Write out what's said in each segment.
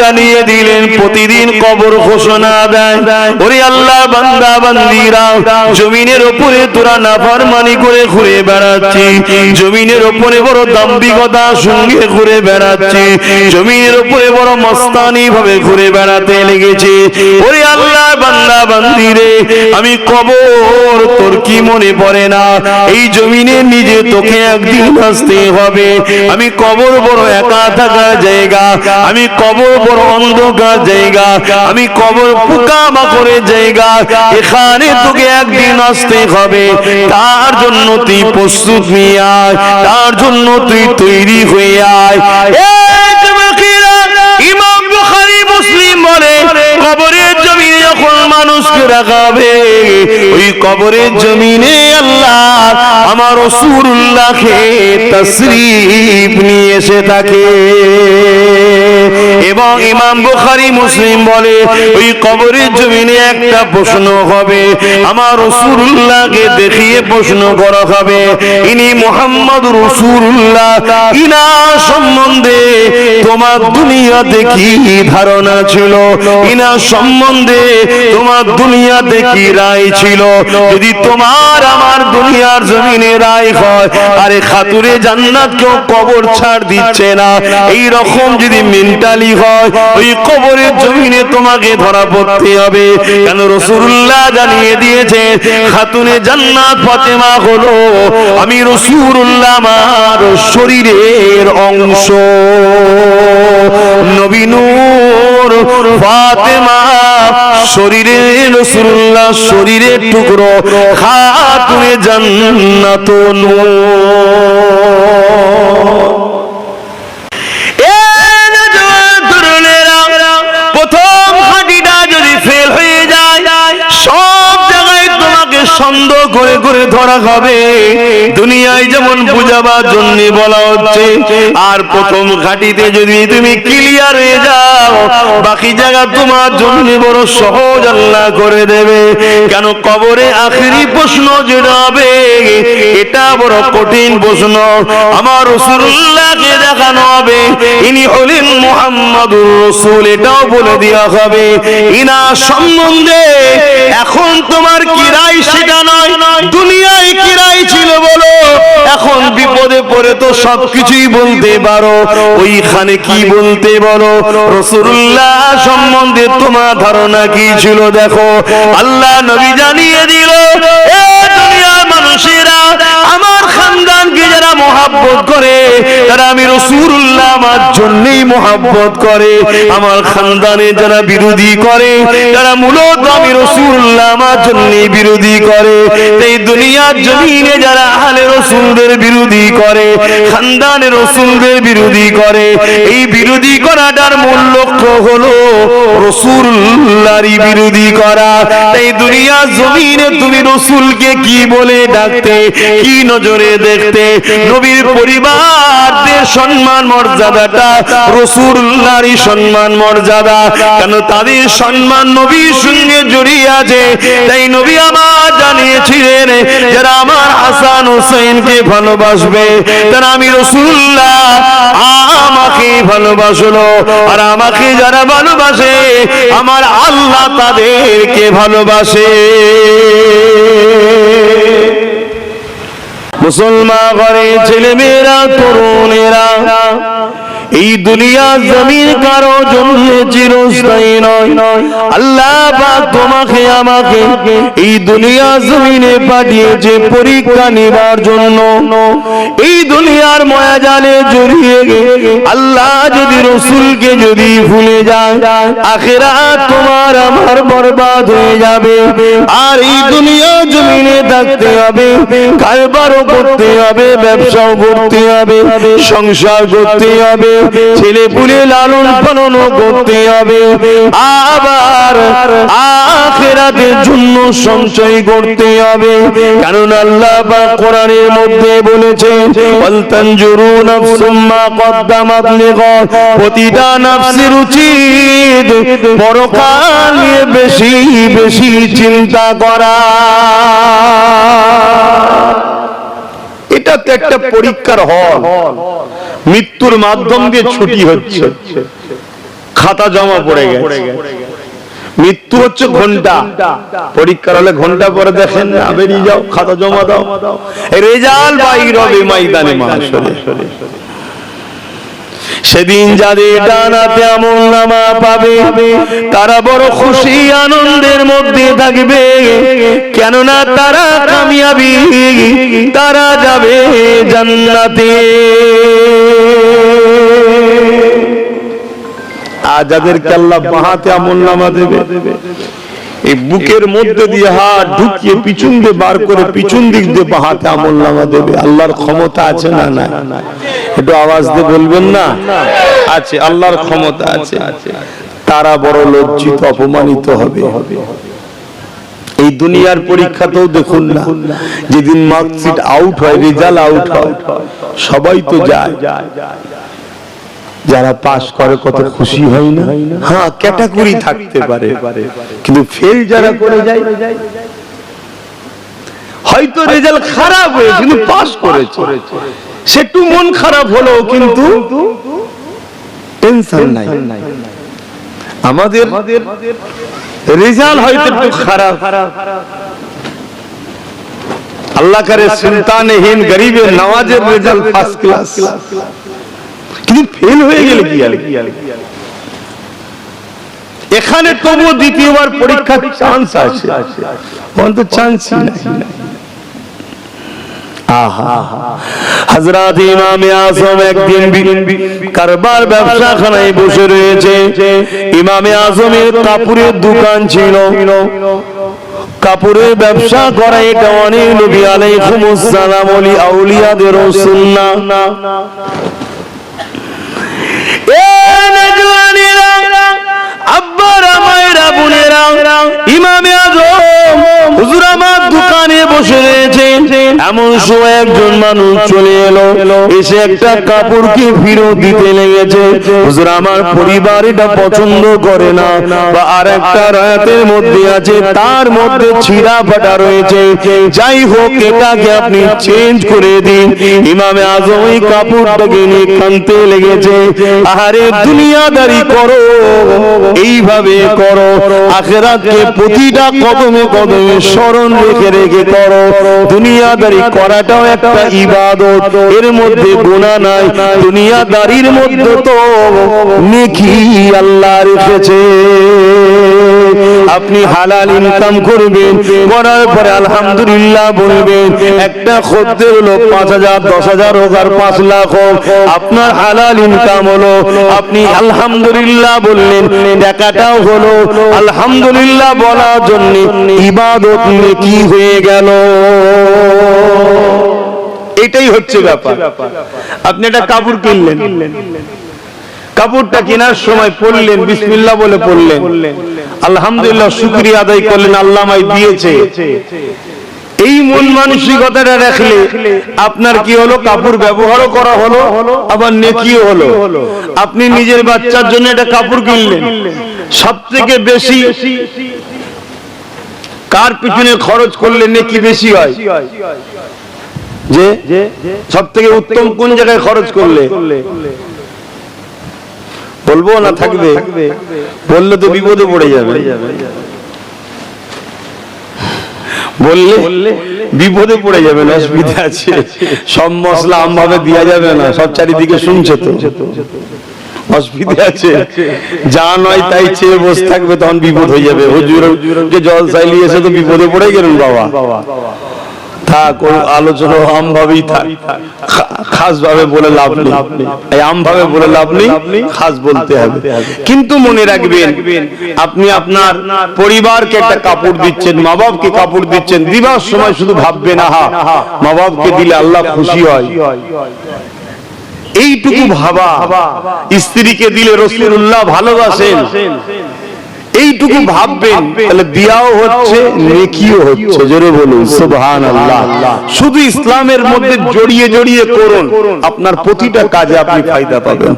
জানিয়ে দিলেন, প্রতিদিন কবর ঘোষণা দেয়। ওরে আল্লাহ, বান্দা, বান্দিরা, জমিনের ওপরে তোরা নাফরমানি করে ঘুরে বেড়াচ্ছি। জমিনের ওপরে বড় দাম্ভিকতা সঙ্গে ঘুরে বেড়াচ্ছি। জমিনের ওপরে বড় মস্তানি ভাবে ঘুরে বেড়াতে লেগেছে। ওরে আল্লাহ, বান্দা, বান্দিরে, আমি কবর, তোর কি মনে পড়ে না? এই জমিনে নিজে তোকে একদিন আসতে হবে। আমি কবর বড় একা থাকা জায়গা। আমি কবর বড় অন্ধকার জায়গা, আমি কবর পোকা মাকড়ের জায়গা, এখানে তোকে একদিন আসতে হবে। তার জন্য তুই প্রস্তুত নিয়ে আয়, তার জন্য তুই তৈরি হয়ে আয়। মুসলিম কবরের জমিনে আমার নিয়ে এসে থাকে। এবং ইমাম বুখারী, মুসলিম বলে, ওই কবরের জমিনে একটা প্রশ্ন হবে। আমার রসুল্লাহকে দেখিয়ে প্রশ্ন করা হবে, ইনি মোহাম্মদ রসুল্লাহ ইনা সম্বন্ধে তোমার দুনিয়াতে কি ধারণা ছিল? ইনা সম্বন্ধে তোমার দুনিয়াতে কি রায় ছিল? যদি তোমার আমার দুনিয়ার জমিনে রায় হয়, আরে খাতুরে জান্নাত কেউ কবর ছাড় দিচ্ছে না। এই রকম যদি মেন্টালি হয়, ওই কবরের জমিনে তোমাকে ধরা পড়তে হবে। কেন রসুল্লাহ জানিয়ে দিয়েছে, খাতুনে জান্নাত ফাতেমা হলো আমি রসুল্লাহ আমার শরীরের অংশ। নবীনুর ফাতেমা শরীরে, রসুল্লাহ শরীরের টুকরো, খাতুনে জান্নাত নূর। সন্দেহ করে করে ধরা হবে। দুনিয়ায় যেমন বুঝাবার জন্য বলা হচ্ছে, আর প্রথম ঘাটিতে যদি তুমি ক্লিয়ার হয়ে যাও, বাকি জায়গা তোমার জন্য বড় সহজ আল্লাহ করে দেবে। কেন কবরে আখেরি প্রশ্ন যেটা এটা বড় কঠিন প্রশ্ন। আমার রসুল্লাহকে দেখানো হবে। ইনি হলেন মোহাম্মদুর রসুল, এটাও বলে দেওয়া হবে। ইনা সম্বন্ধে এখন তোমার কি রায় সেটা নয়, দুনিয়ায় কি রায় ছিল বলো। এখন বিপদে পড়ে তো সবকিছুই বলতে পারো। ওইখানে কি বলতে বলো? রসুল্লাহ সম্বন্ধে তোমার ধারণা কি ছিল দেখো। আল্লাহ নবী জানিয়ে দিল মানুষেরা, আমার খানদানকে যারা করে, তারা আমি রসুল্লাহ আমার জন্যই করে। আমার খানদানে যারা বিরোধী করে, তারা মূলত আমি রসুল্লাহ আমার জন্যই বিরোধী করে এই দুনিয়ার জমিনে যারা আহলে রসুলদের বিরোধী করে খানদানে রসুলদের বিরোধী করে এই বিরোধী করাটার মূল লক্ষ্য হলো রসুল্লাহরই বিরোধী করা। এই দুনিয়ার জমিনে তুমি রসুলকে কি বলে ডাকতে কি নজরে দেখতে? নবীর পরিবারদের সম্মান মর্যাদাটা রসুল্লাহরই সম্মান মর্যাদা। কেন তাদের সম্মান নবীর সঙ্গে জড়িয়ে আছে। তাই নবী আমার জানিয়েছিলেন যারা আমার হাসান হোসেনকে ভালোবাসবে, তারা আমি রসুল্লাহ, আমাকে ভালোবাসলো। আর আমাকে যারা ভালোবাসে, আমার আল্লাহ তাদেরকে ভালোবাসে। মুসলমান ঘরে ছেলে মেয়েরা তরুণেরা এই দুনিয়া জমিন কারও জন্য চিরস্থায়ী নয়। আল্লাহ পাক তোমাকে আমাকে এই দুনিয়া জমিনে পাঠিয়েছে পরীক্ষা নেবার জন্য। এই দুনিয়ার ময়া জালে জড়িয়ে আল্লাহ যদি রসুলকে যদি ভুলে যায় আখেরা তোমার আমার বরবাদ হয়ে যাবে। আর এই দুনিয়া জমিনে থাকতে হবে, কারবারও করতে হবে, ব্যবসাও করতে হবে, সংসার করতে হবে ছেলে পুলে লালন পালন করতে হবে। আবার আখেরাতের জন্য সঞ্চয় করতে হবে। কারণ আল্লাহ পাক কোরআনের মধ্যে বলেছে কদ্দামাত লিগাদ প্রতিটা নাফসের উচিত পরকাল নিয়ে বেশি বেশি চিন্তা করা। এটা তো একটা পরীক্ষার হল। মৃত্যুর মাধ্যম দিয়ে ছুটি হচ্ছে। খাতা জমা পড়ে গেছে। মৃত্যু হচ্ছে ঘণ্টা। পরীক্ষার হলে ঘণ্টা পরে দেখেন না বেরিয়ে যাও খাতা জমা দাও। রেজাল্ট বাইর হবে ময়দানে মাসরে সেদিন যাদের ডানাতে আমল নামা পাবে, তারা বড় খুশি, আনন্দের মধ্যে থাকবে। কেননা তারা কামিয়াবি, তারা যাবে জান্নাতে। আর বাহাতে আমল নামা দেবে, এই বুকের মধ্যে দিয়ে হাত ঢুকিয়ে পিছন দিয়ে বার করে পিছন দিক দিয়ে বাহাতে আমল নামা দেবে। আল্লাহর ক্ষমতা আছে না না একটু আওয়াজ দিয়ে বলবেন না? আছে আল্লাহর ক্ষমতা আছে। তারা বড় লজ্জিত অপমানিত হবে। এই দুনিয়ার পরীক্ষাতেও দেখুন না যেদিন মার্কশিট আউট হয় রেজাল্ট আউট হয় সবাই তো যায়। যারা পাস করে কত খুশি হয় না? হ্যাঁ ক্যাটাগরি থাকতে পারে। কিন্তু ফেল যারা করে যায় হয়তো রেজাল্ট খারাপ হয়েছে কিন্তু পাস করেছে। সে একটু মন খারাপ হলো কিন্তু টেনশন নাই। আমাদের রেজাল্ট হয়তো একটু খারাপ। আল্লাহ করে সুলতানহীন গরিবের নওয়াজের রেজাল্ট ফার্স্ট ক্লাস কিন্তু ফেল হয়ে গেলে কি আর? এখানে তবু দ্বিতীয়বার পরীক্ষার চান্স আছে। অন্ত চান্সই নাই। হজরত ইমামে আজম একদিন কারবার ব্যবসাখানায় বসে রয়েছে। ইমামে আজমের কাপড়ের দোকান ছিল। কাপড়ের ব্যবসা করা এটা অনেক নবী আলাইকুমুস সালাম ওলি আউলিয়াদের সুন্নাহ। এ নজওয়ানেরা, আব্বারা, মায়েরা, বোনেরা, ইমামে আজম হুজুর আমার দোকানে বসে রয়েছে এমন সময় একজন মানুষ চলে এলো। এসে একটা কাপড়কে ফিরত দিতে লেগেছে। হুজুর আমার পরিবার এটা পছন্দ করে না। বা আর একটা রায়াতের মধ্যে আছে, তার মধ্যে ছিঁড়া ফাটা রয়েছে। যাই হোক, এটাকে আপনি চেঞ্জ করে দিন। ইমামে আজম ওই কাপড়টাকে নিয়ে কানতে লেগেছে। আহারে, দুনিয়াদারি করো, এইভাবে করো। আখেরাতকে প্রতিটা কদমে কদমে স্মরণ রেখে রেখে করো। দুনিয়াদারি করাটাও একটা ইবাদত। এর মধ্যে গুণা নাই। দুনিয়াদারির মধ্যে তো নেকি আল্লাহ রেখেছে। আপনি হালাল ইনকাম করবেন, করার পরে আলহামদুলিল্লাহ বলবেন, একটা খদ্দে হলো পাঁচ হাজার, দশ হাজার হোক আর পাঁচ লাখ হোক। আপনার হালাল ইনকাম হলো, আপনি আলহামদুলিল্লাহ বললেন, টাকাটাও হলো, আলহামদুলিল্লাহ বলার জন্য ইবাদত কি হয়ে গেল? এটাই হচ্ছে ব্যাপার। আপনি একটা কাপড় কিনলেন। কাপড়টা কেনার সময় পড়লেন বিসমিল্লাহ বলে পড়লেন আলহামদুলিল্লাহ, শুক্রিয়া আদায় করলেন আল্লাহ আমায় দিয়েছে। এই মন মানসিকতাটা রাখলে আপনার কি হলো? কাপড় ব্যবহারও করা হলো, আবার নেকিও হলো। আপনি নিজের বাচ্চার জন্য একটা কাপড় কিনলেন। সব থেকে বেশি কার পিছনে খরচ করলে নেকি বেশি হয়? যে? সব থেকে উত্তম কোন জায়গায় খরচ করলে? বলব না থাকবে? বললে তো বিপদে পড়ে যাবে। বললে বিপদে পড়ে যাবেন অসুবিধা আছে। সব মশলা আমভাবে দেওয়া যাবে না সব চারিদিকে শুনছে তো। অসুবিধা আছে। যা নয় তাই চেয়ে বসে থাকবে তখন বিপদ হয়ে যাবে। হুজুর যে জল চাইলি এসে তো বিপদে পড়ে গেলেন বাবা। আলোচনা আম ভাবেই থাক। খাস ভাবে বলে লাভ নেই। এই আম বলে লাভ নেই, খাস বলতে হবে। কিন্তু মনে রাখবেন, আপনি আপনার পরিবারকে একটা কাপড় দিচ্ছেন মা বাপকে কাপড় দিচ্ছেন, দিবার সময় শুধু ভাববেন, আহা মা বাপকে দিলে আল্লাহ খুশি হয়। এইটুকু ভাবা, স্ত্রীকে দিলে রসুল্লাহ ভালোবাসেন। এইটুকু ভাববেন তাহলে দিয়াও হচ্ছে নেকিও হচ্ছে। জোরে বলুন সুবহান আল্লাহ শুধু ইসলামের মধ্যে জড়িয়ে জড়িয়ে করুন। আপনার প্রতিটা কাজে আপনি ফায়দা পাবেন।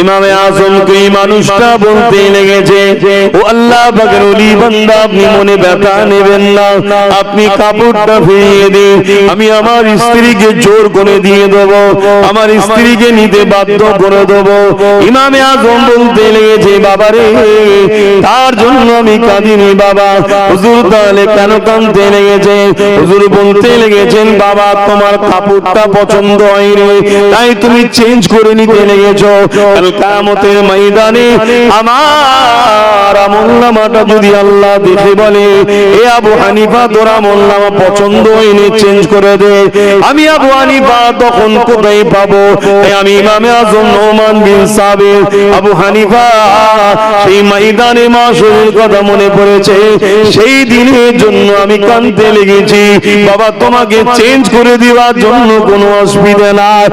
ইমামে আজমকে এই মানুষটা বলতে লেগেছে, ও আল্লাহ ওলি বান্দা, আপনি মনে ব্যথা নেবেন না। আপনি কাপড়টা ফিরিয়ে দিন, আমি আমার স্ত্রীকে জোর করে দিয়ে দেব, আমার স্ত্রীকে নিতে বাধ্য করে দেব। ইমামে আজম বলতে লেগেছে বাবা রে তার জন্য আমি কাঁদিনি বাবা। হুজুর তাহলে কেন কাঁদতে লেগেছে? হুজুর বলতে লেগেছেন, বাবা, তোমার কাপড়টা পছন্দ হয়নি, তাই তুমি চেঞ্জ করে নিতে লেগেছো। কামতের ময়দানে আমার যদি আল্লাহ দেখে বলে, এ আবু হানিফা পছন্দ চেঞ্জ করে দে। আমি আবু হানিফা তখন কোথায় পাবো? আমি ইমামে আজম নোমান বিন সাবির আবু হানিফা, সেই ময়দানে কথা মনে পড়েছে। সেই দিনের জন্য আমি লেগেছি। বাবা, তোমাকে চেঞ্জ করে দেওয়ার জন্য কোনো অসুবিধা নাই।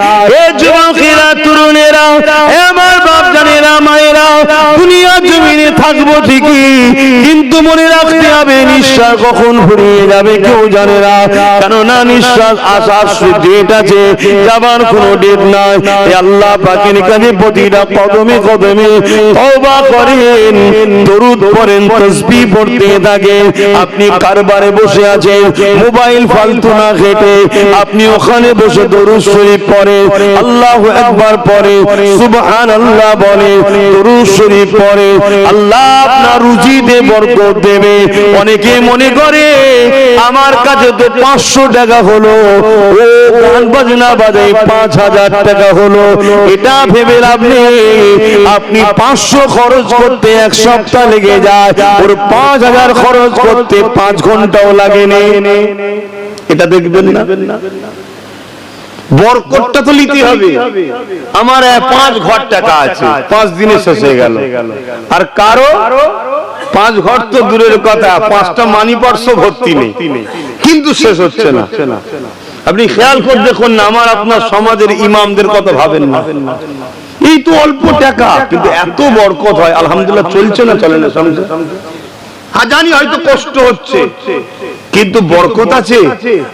এ যুবকেরা, তরুণেরা আমার বাপ জানেরা মায়েরা দুনিয়া জমিনে থাকব ঠিকই। কিন্তু মনে রাখতে হবে নিঃশ্বাস কখন ফুরিয়ে যাবে কেউ জানে না। কেননা নিঃশ্বাস আসার ডেট আছে যাবার কোনো ডেট নাই। আল্লাহ পাকের কাছে প্রতিটা কদমে কদমে তওবা করেন দরুদ পড়েন তসবিহ পড়তে থাকেন। আপনি কারবারে বসে আছেন মোবাইল ফালতু না ঘেটে আপনি ওখানে বসে দরুদ শরীফ পড়ে আল্লাহু আকবার পড়ে সুবহান আল্লাহ বলে দরুদ শরীফ পড়ে আল্লাহ আপনার রুজিতে বরকত দেবে। অনেকে মনে করে, আমার কাছে তো পাঁচশো টাকা হলো। ও গান বাজনা বাজে, পাঁচ হাজার টাকা হলো। এটা ভেবে লাভ নেই। আপনি পাঁচশো খরচ করতে এক সপ্তাহ লেগে যায়। ওর পাঁচ হাজার খরচ করতে পাঁচ ঘন্টাও লাগে এটা দেখবেন না? বরকতটা তো নিতে হবে। আমার পাঁচ ঘর টাকা আছে। পাঁচ দিনে শেষ হয়ে গেল। আর কারও? পাঁচ ঘর তো দূরের কথা পাঁচটা মানি পার্স ভর্তি নেই। কিন্তু শেষ হচ্ছে না। আপনি খেয়াল করে দেখুন না আমার আপনার সমাজের ইমামদের কথা ভাবেন না। এই তো অল্প টাকা কিন্তু এত বরকত হয় আলহামদুলিল্লাহ চলছে না চলে না সংসার হ্যাঁ জানি হয়তো কষ্ট হচ্ছে কিন্তু বরকত আছে।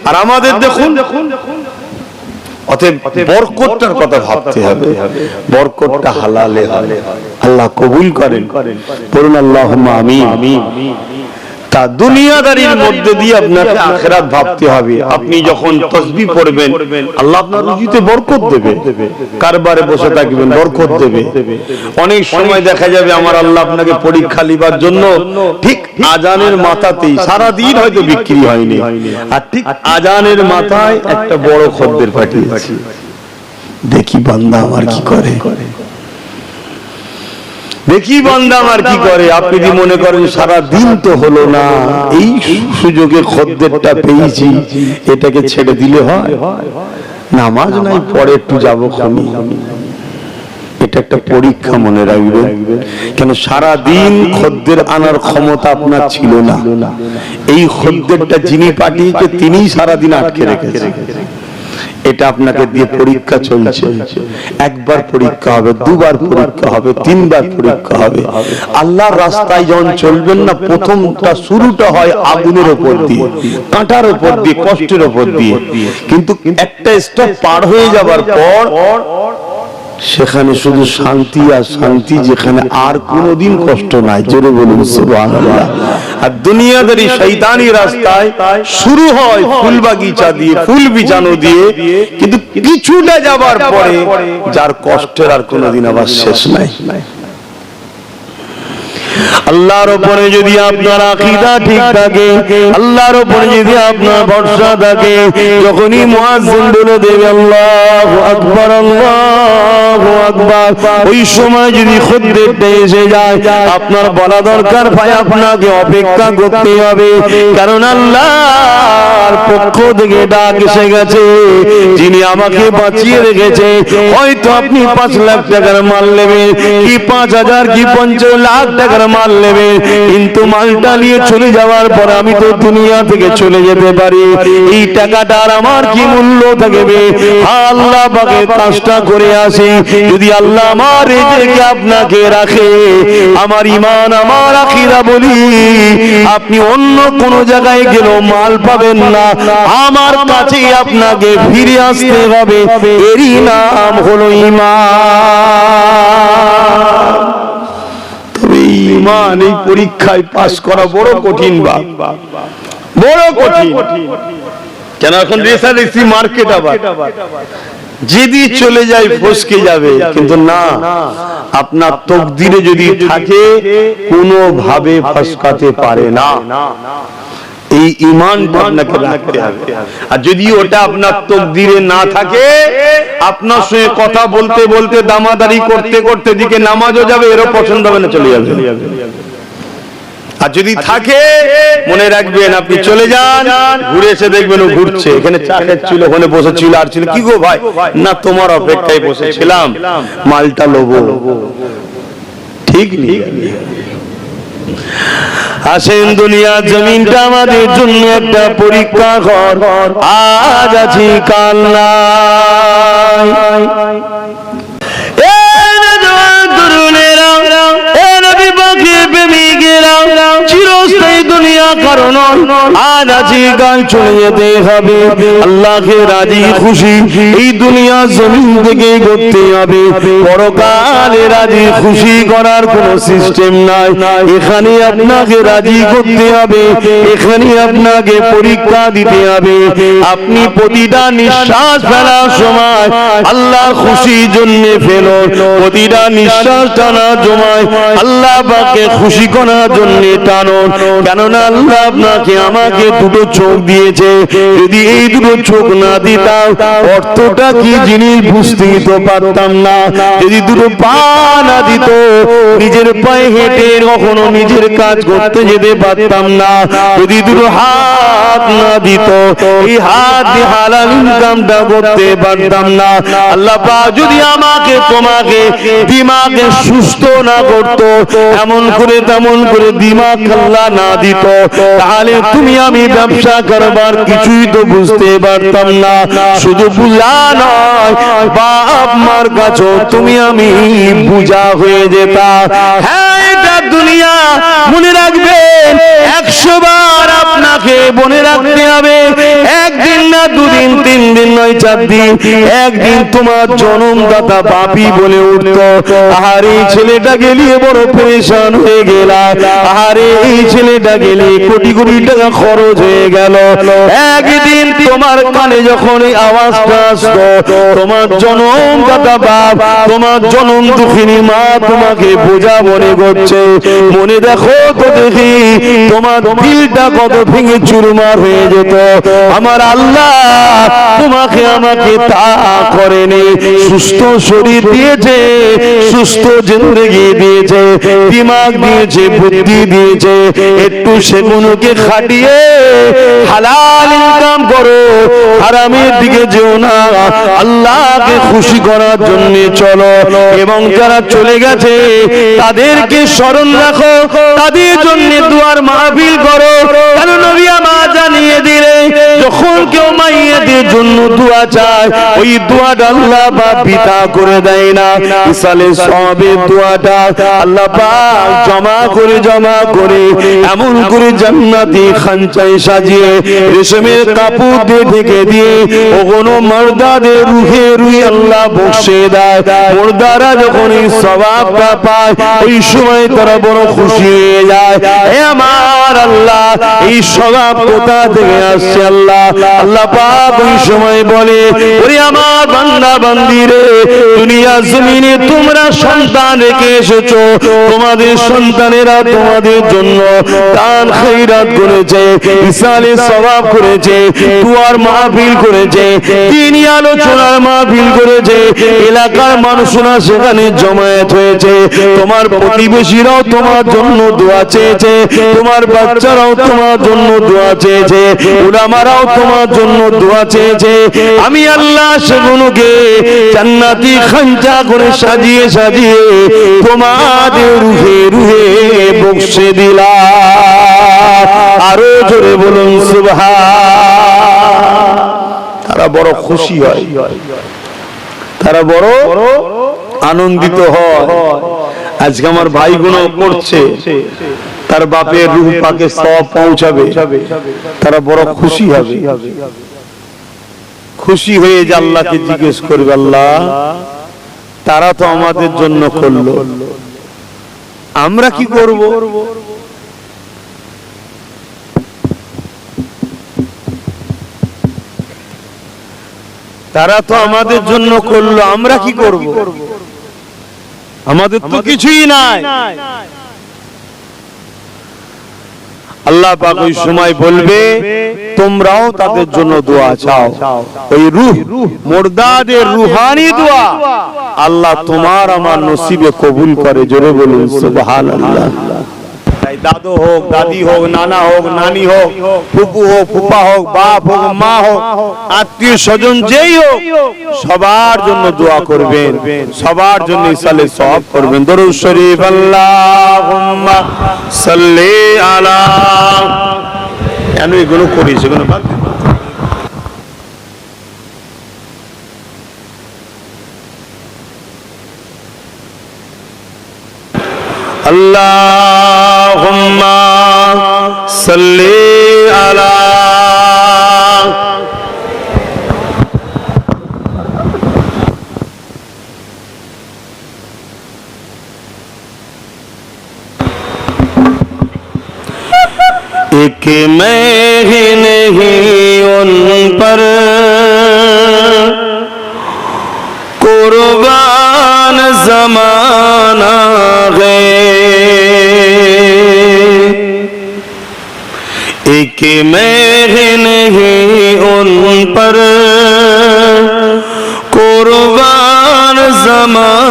আর আমাদের দেখুন অতএব বরকতটার কথা ভাবতে হবে। বরকতটা হালালে হবে আল্লাহ কবুল করেন। করেন আল্লাহ আমি তা দুনিয়াদারির মধ্যে দিয়ে আপনাকে আখেরাত ভাবতে হবে। আপনি যখন তসবি পড়বেন আল্লাহ আপনার রুজিতে বরকত দেবে। কারবারে বসে থাকবেন বরকত দেবে। অনেক সময় দেখা যাবে আমার আল্লাহ আপনাকে পরীক্ষা লিবার জন্য ঠিক আজানের মাথাতেই সারা দিন হয়তো বিক্রি হয়নি। আর ঠিক আজানের মাথায় একটা বড় খদ্দের পাঠিয়েছি। দেখি বান্দা আমার কি করে? দেখি বান্দা আমার কি করে। আপনি যদি মনে করেন সারা দিন তো হলো না? এই সুযোগে খদ্দেরটা পেয়েছি। এটাকে ছেড়ে দিলে হয়। নামাজ নাই পরে একটু যাব খনি। এটা একটা পরীক্ষা মনে রাখবে কেন সারা দিন খদ্দের আনার ক্ষমতা আপনার ছিল না। এই খদ্দেরটা যিনি পাঠিয়েছে তিনিই সারা দিন আটকে রেখেছে। এটা আপনাকে দিয়ে পরীক্ষা চলছে। একবার পরীক্ষা হবে, দুবার পরীক্ষা হবে, তিনবার পরীক্ষা হবে। আল্লাহর রাস্তায় যখন চলবেন না, প্রথমটা শুরুটা হয় আগুনের উপর দিয়ে, কাঁটার উপর দিয়ে, কষ্টের উপর দিয়ে। কিন্তু একটা স্টপ পার হয়ে যাবার পর সেখানে শুধু শান্তি আর শান্তি যেখানে আর কোনোদিন কষ্ট নাই। জোরে বলুন আর আর এই শৈতানি রাস্তায় শুরু হয় ফুল বাগিচা দিয়ে, ফুল বিছানো দিয়ে। কিন্তু কিছুটা যাবার পরে যার কষ্টের আর কোনোদিন আবার শেষ নাই। আল্লাহর উপরে যদি আপনার আকিদা ঠিক থাকে, আল্লাহর উপরে যদি আপনার ভরসা থাকে, যখনই মুয়াজ্জিন বলে দেবে, আল্লাহু আকবার আল্লাহু আকবার, ওই সময় যদি খদ্দেরটা এসে যায়, আপনার বলা দরকার, ভাই, আপনাকে অপেক্ষা করতে হবে। কারণ আল্লাহর পক্ষ থেকে ডাক এসে গেছে, যিনি আমাকে বাঁচিয়ে রেখেছে। হয়তো আপনি পাঁচ লাখ টাকার মাল নেবেন, কি পাঁচ হাজার, কি পঞ্চাশ লাখ টাকার মাল নেবে। কিন্তু মালটা নিয়ে চলে যাওয়ার পর আমি তো দুনিয়া থেকে চলে যেতে পারি। এই টাকাটার আমার কি মূল্য থাকবে? আল্লাহ পাকে কাজটা করে আসি। যদি আল্লাহ আমার রেজেকে আপনাকে রাখে, আমার ইমান আমার আখিরা বলি, আপনি অন্য কোন জায়গায় গেলেও মাল পাবেন না। আমার কাছে আপনাকে ফিরে আসতে হবে। এরই নাম হলো ইমান ইমান এই পরীক্ষায় পাস করা বড় কঠিন বা বড় কঠিন। কেন এখন রেসারেসি মার্কেট আবার। যদি চলে যায়, ফসকে যাবে। কিন্তু না, আপনার তকদিরে যদি থাকে কোনো ভাবে ফসকাতে পারে না। এই ইমানটা আপনাকে রাখতে হবে। আর যদি ওটা আপনার তকদিরে না থাকে, আপনার সঙ্গে কথা বলতে বলতে দামাদারি করতে করতে দিকে নামাজও যাবে, এরও পছন্দ হবে না, চলে যাবে। আর যদি থাকে মনে রাখবেন আপনি চলে যান ঘুরে এসে দেখবেন ও ঘুরছে। এখানে চা খাচ্ছিল ওখানে বসে বসেছিল আর ছিল কি গো ভাই? না তোমার অপেক্ষায় বসেছিলাম। মালটা লোবো। ঠিক আসেন দুনিয়া জমিনটা আমাদের জন্য একটা পরীক্ষা ঘর। আজ আছি কাল নাই। দুনিয়া কারণ আজ আছি কাল চলে যেতে হবে। আল্লাহকে রাজি, খুশি। এই দুনিয়া জমিন থেকে করতে হবে। পরকালে রাজি, খুশি করার কোন সিস্টেম নাই। এখানে আপনাকে রাজি করতে হবে। এখানে আপনাকে পরীক্ষা দিতে হবে। আপনি প্রতিটা নিঃশ্বাস ফেলার সময় আল্লাহ খুশির জন্য ফেলো। প্রতিটা নিঃশ্বাস টানার সময় আল্লাহ পাকে খুশি করার জন্য টানো। কেননা আল্লাহ আপনাকে আমাকে দুটো চোখ দিয়েছে। যদি এই দুটো চোখ না দিতাম, অর্থটা কি জিনিস বুঝতে তো পারতাম না। যদি দুটো পা না দিত, নিজের পায়ে হেঁটে কখনো নিজের কাজ করতে যেতে পারতাম না। যদি দুটো হাত না দিত, এই হাত হালাল ইনকামটা করতে পারতাম না। আল্লাহ পাক যদি আমাকে তোমাকে দিমাগে সুস্থ না করত, এমন করে তেমন করে দিমাগ আল্লাহ না দিত তাহলে তুমি আমি ব্যবসা করবার কিছুই তো বুঝতে পারতাম না। শুধু বুঝা নয় বাপ মার কাছেও তুমি আমি বুঝা হয়ে যেতাম। হ্যাঁ এটা দুনিয়া মনে রাখবেন একশো বার আপনাকে মনে রাখতে হবে। একদিন না দুদিন তিন দিন নয় চার দিন। একদিন তোমার জনমদাতা পাপি বলে উঠতো আর এই ছেলেটা গেলিয়ে বড় পরেশান হয়ে গেলাম। আর এই ছেলেটা গেলে কোটি কোটি টাকা খরচ হয়ে গেল, একদিন তোমার কানে যখন আওয়াজটা আসতো তোমার জনমদাতা বাপ, তোমার জনম দুঃখিনী মা তোমাকে বোঝা মনে করছে। মনে দেখো তো দেখি, তোমার দিলটা কত ভেঙে চুরমার হয়ে যেত। আমার আল্লাহ তোমাকে আমাকে তা করেনি, সুস্থ শরীর দিয়েছে, সুস্থ জিন্দগি দিয়েছে, দিমাগ দিয়েছে, বুদ্ধি দিয়েছে, একটু সেগুলোকে খাটিয়ে হালাল ইনকাম করো, হারামের দিকে যেও না। আল্লাহকে খুশি করার জন্য চলো। এবং যারা চলে গেছে, তাদেরকে স্মরণ রাখো, তাদের জন্য দুয়ার মাহফিল করো। কেন নবী আমার জানিয়ে দিলে, যখন কেউ মাইয়াদের জন্য দোয়া চায়, ওই দোয়াটা আল্লাহ বা পিতা করে দেয় না। ইসালে সবে দোয়াটা আল্লাহ পাক জমা করে জমা করে, এমন করে জান্নাতি খানচাই সাজিয়ে রেশমের কাপড় দিয়ে ঢেকে দিয়ে ওগুলো মর্দাদের রুহে রুহে আল্লাহ বসে দেয়। মর্দারা যখন এই স্বভাবটা পায়, ওই সময় তারা বড় খুশি হয়ে যায়। হে আমার আল্লাহ, এই স্বভাব কোথা থেকে আসছে আল্লাহ? আল্লাহ পাক ওই সময় বলে, ওরে আমার বান্দা বান্দিরে দুনিয়া জমিনে তোমরা সন্তান রেখে এসেছ। তোমাদের সন্তানেরা তোমাদের জন্য দান খৈরাত করেছে ইসালে স্বভাব করেছে, দুয়ার মাহফিল করেছে তিনি আলোচনার মাহফিল করেছে, এলাকার মানুষরা সেখানে জমায়েত হয়েছে। তোমার প্রতিবেশীরাও তোমার জন্য দোয়া চেয়েছে, তোমার বাচ্চারাও তোমার জন্য দোয়া চেয়েছে, উলামারাও তোমার জন্য দোয়া চেয়েছে। আমি আল্লাহ সেগুলোকে জান্নাতি খাঞ্চা করে সাজিয়ে সাজিয়ে তোমাদের রুহে রুহে বক্সে দিলাম। আরও জোরে বলুন সুবহা তারা বড় খুশি হয়। তারা বড় আনন্দিত হয়। আজকে আমার ভাইগুলো করছে। তার বাপের পাকে সব পৌঁছাবে। তারা বড় খুশি হবে। খুশি হয়ে যে আল্লাহকে জিজ্ঞেস করবে, আল্লাহ, তারা তো আমাদের জন্য করল। আমরা কি করব? তারা তো আমাদের জন্য করল আমরা কি করব? আমাদের তো কিছুই নাই। আল্লাহ পাক ওই সময় বলবে তোমরাও তাদের জন্য দোয়া চাও। ওই রূহ মুর্দাদের রুহানি দোয়া। আল্লাহ তোমার আমার নসিবে কবুল করে জোরে বলুন সুবহানাল্লাহ। দাদু হোক, দাদি হোক, নানা হোক, নানি হোক, ফুপু হোক, ফুপা হোক, বাপ হোক, মা হোক, আত্মীয় স্বজন যেই হোক, সবার জন্য দোয়া করবেন। সবার জন্য ইসালে সব করবেন। দরুদ শরীফ, আল্লাহুম্মা সাল্লি আলা কেন এগুলো করিস এগুলো বাদ দে। सल्ली अला। एक मैं ही नहीं उन पर। कुर्बान जमाना है। کہ میں نہیں ان پر قربان زمان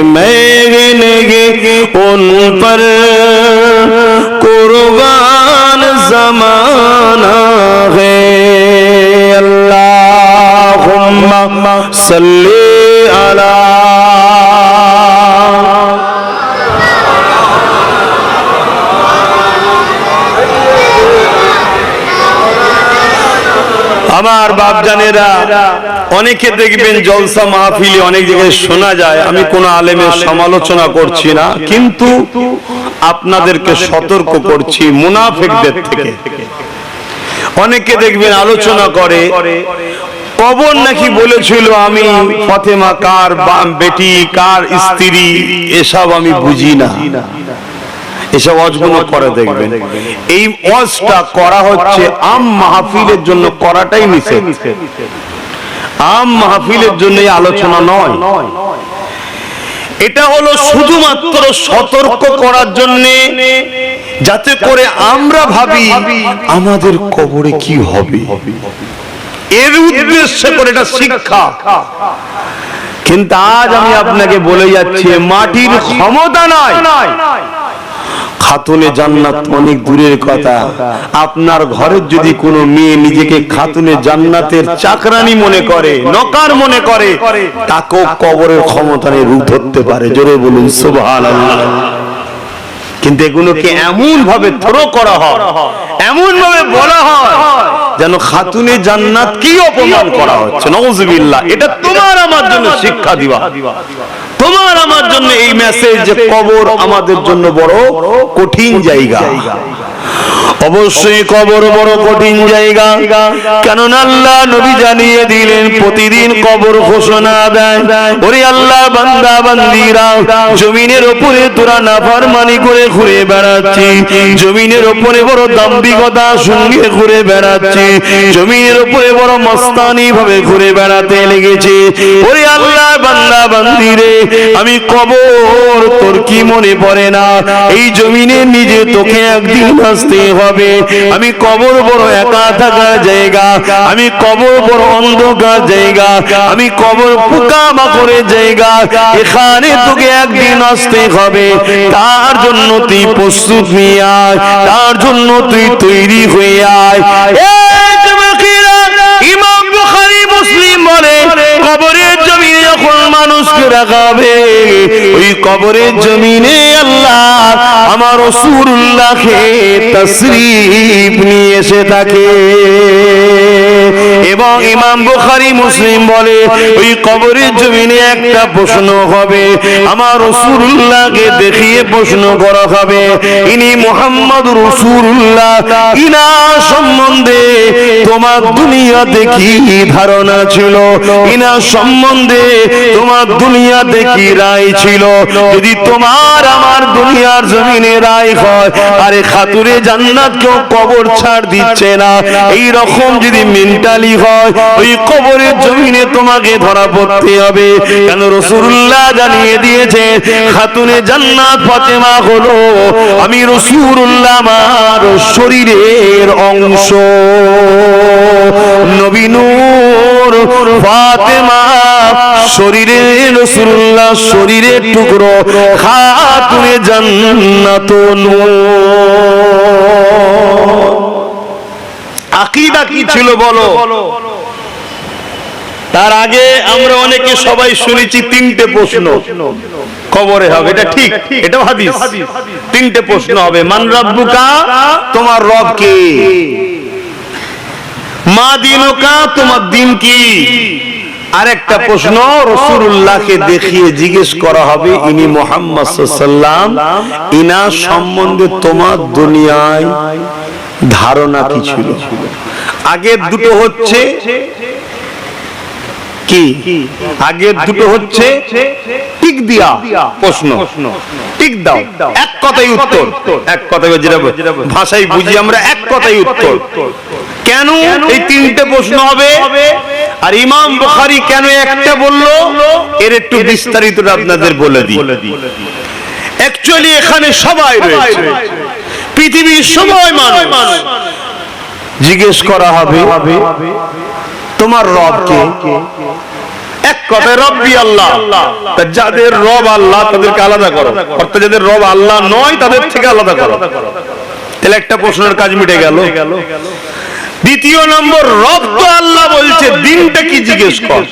एक मैगनगे उन पर कुर्बान जमाना है अल्लाहुम्मा सल्ली अला আমার বাপ জানেরা অনেকে দেখবেন জলসা মাহফিলে অনেক জায়গায় শোনা যায়। আমি কোন আলেমের সমালোচনা করছি না কিন্তু আপনাদেরকে সতর্ক করছি মুনাফেকদের থেকে। অনেকে দেখবেন আলোচনা করে কবর নাকি বলেছিল আমি ফতেমা কার বেটি কার স্ত্রী এসব আমি বুঝি না। এসব অজগুলো করে দেখবেন। এই অজটা করা হচ্ছে আম মাহফিলের জন্য করাটাই নিষেধ। আম মাহফিলের জন্য আলোচনা নয়। এটা হলো শুধুমাত্র সতর্ক করার জন্য, যাতে করে আমরা ভাবি আমাদের কবরে কি হবে। এর উদ্দেশ্যে করে এটা শিক্ষা। কিন্তু আজ আমি আপনাকে বলে যাচ্ছি, মাটির ক্ষমতা নয় খাতুনে জান্নাত অনেক দূরের কথা। আপনার ঘরের যদি কোনো মেয়ে নিজেকে খাতুনে জান্নাতের চাকরানি মনে করে, নকার মনে করে, তাকেও কবরের ক্ষমতা নিয়ে রূপ ধরতে পারে। জোরে বলুন, সুবহানাল্লাহ। কিন্তু এগুলোকে এমন ভাবে থ্রো করা হয় এমন ভাবে বলা হয় যেন খাতুনে জান্নাত কি অপমান করা হচ্ছে? নওজুবিল্লাহ, এটা তোমার আমার জন্য শিক্ষা দিবা। তোমার আমার জন্য এই মেসেজ যে কবর আমাদের জন্য বড় কঠিন জায়গা। অবশ্যই কবর বড় কঠিন জায়গা। কেননা আল্লাহ নবী জানিয়ে দিলেন, প্রতিদিন কবর ঘোষণা দেয়। ওরে আল্লাহ, বান্দা, বান্দিরা, জমিনের ওপরে তোরা নাফরমানি করে ঘুরে বেড়াচ্ছি। জমিনের ওপরে বড় দাম্ভিকতা সঙ্গে ঘুরে বেড়াচ্ছি। জমিনের ওপরে বড় মস্তানি ভাবে ঘুরে বেড়াতে লেগেছে। ওরে আল্লাহ, বান্দা, বান্দিরে, আমি কবর তোর কি মনে পড়ে না? এই জমিনে নিজে তোকে একদিন আসতে হবে। আমি কবর বড় একা থাকার জায়গা। আমি কবর বড় অন্ধকার জায়গা। আমি কবর পোকা মাকড়ের জায়গা। এখানে তোকে একদিন আসতে হবে। তার জন্য তুই প্রস্তুত নিয়ে আয়। তার জন্য তুই তৈরি হয়ে আয়। ইমাম বুখারী, মুসলিম বলে, কবরের জমিনে যখন মানুষকে রাখাবে ওই কবরের জমিনে আল্লাহ আমার রসুল্লাহকে তসরিফ নিয়ে এসে থাকে। এবং ইমাম বুখারী মুসলিম বলে ওই কবরের জমিনে একটা প্রশ্ন হবে। আমার রসুল্লাহকে দেখিয়ে প্রশ্ন করা হবে। ইনি মোহাম্মদ রসুল্লাহ। ইনা সম্বন্ধে তোমার দুনিয়াতে কি ধারণা ছিল? ইনা সম্বন্ধে তোমার দুনিয়াতে কি রায় ছিল? যদি তোমার আমার দুনিয়ার জমিনে রায় হয় আরে খাতুরে জান্নাত কেউ কবর ছাড় দিচ্ছে না। এই রকম যদি মেন্টালি হয়। ওই কবরের জমিনে তোমাকে ধরা পড়তে হবে। কেন জানিয়ে দিয়েছে, খাতুনে জান্নাত ফাতেমা হলো আমি রসুল্লাহ আমার শরীরের অংশ। নবীনুর ফাতেমা শরীরে, রসুল্লাহ শরীরের টুকরো, খাতুনে জান্নাত আকিদা কি ছিল বলো? তার আগে আমরা অনেকে সবাই শুনেছি তিনটে প্রশ্ন। কবরে হবে এটা ঠিক। এটাও হাদিস। তিনটে প্রশ্ন হবে মান রাব্বুকা তোমার রব কে? মা দিনুকা তোমার দিন কি? আরেকটা প্রশ্ন রসুল্লাহকে দেখিয়ে জিজ্ঞেস করা হবে ইনি মোহাম্মদ সাল্লাম ইনা সম্বন্ধে তোমার দুনিয়ায় ধারণা কি ছিল? আগের দুটো হচ্ছে কি? আগের দুটো হচ্ছে টিক দিয়া প্রশ্ন। টিক দাও। এক কথাই উত্তর। এক কথাই যেটা ভাষায় বুঝি আমরা এক কথাই উত্তর। কেন এই তিনটে প্রশ্ন হবে? আর ইমাম বুখারী কেন একটা বলল? এর একটু বিস্তারিত আপনাদের বলে দিই। অ্যাকচুয়ালি এখানে সবাই রয়েছে। পৃথিবীর সবাই মানুষ। জিজ্ঞেস করা হবে, তোমার রব কে? এক কথায়, রব্বি আল্লাহ। যাদের রব আল্লাহ, তাদেরকে আলাদা করো। অর্থাৎ যাদের রব আল্লাহ নয়, তাদের থেকে আলাদা করো। তাহলে একটা প্রশ্নের কাজ মিটে গেল। দ্বিতীয় নম্বর, রব তো আল্লাহ বলছে, দিনটা কি জিজ্ঞেস কর।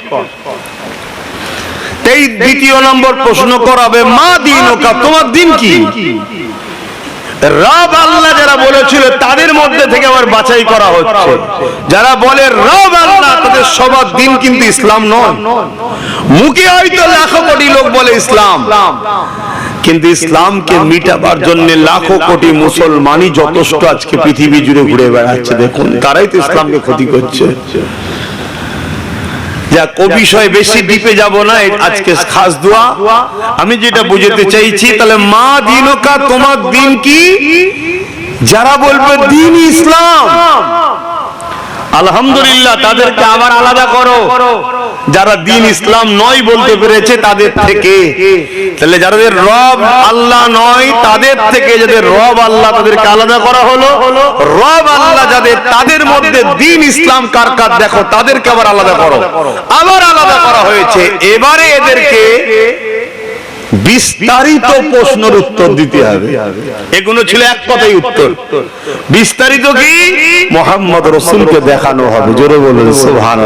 এই দ্বিতীয় নম্বর প্রশ্ন করাবে, মা দিন তোমার দিন কি? রব আল্লাহ যারা বলেছিল তাদের মধ্যে থেকে আবার বাছাই করা হচ্ছে। যারা বলে রব আল্লাহ, তাদের সবার দিন কিন্তু ইসলাম নয়। মুখে হয়তো লাখো কোটি লোক বলে ইসলাম। কিন্তু ইসলামকে মিটাবার জন্য লাখো কোটি মুসলমানই যথেষ্ট আজকে পৃথিবী জুড়ে ঘুরে বেড়াচ্ছে। দেখুন, তারাই তো ইসলামকে ক্ষতি করছে। যাক ও বিষয়ে বেশি দ্বীপে যাব না আজকে খাস দোয়া। আমি যেটা বুঝতে চাইছি তাহলে মা দিনকা তোমার দিন কি? যারা বলবে দিন ইসলাম। আলহামদুলিল্লাহ, তাদেরকে আবার আলাদা করো। যারা দিন ইসলাম নয় বলতে পেরেছে, তাদের থেকে। তাহলে যাদের রব আল্লাহ নয়, তাদের থেকে যাদের রব আল্লাহ, তাদেরকে আলাদা করা হলো। রব আল্লাহ যাদের, তাদের মধ্যে দিন ইসলাম কার কার দেখো, তাদেরকে আবার আলাদা করো। আবার আলাদা করা হয়েছে। এবারে এদেরকে বিস্তারিত প্রশ্নের উত্তর দিতে হবে। এগুলো ছিল এক কথাই উত্তর। বিস্তারিত কি? মোহাম্মদ রসুলকে দেখানো হবে। জোরে বলুন সুবহান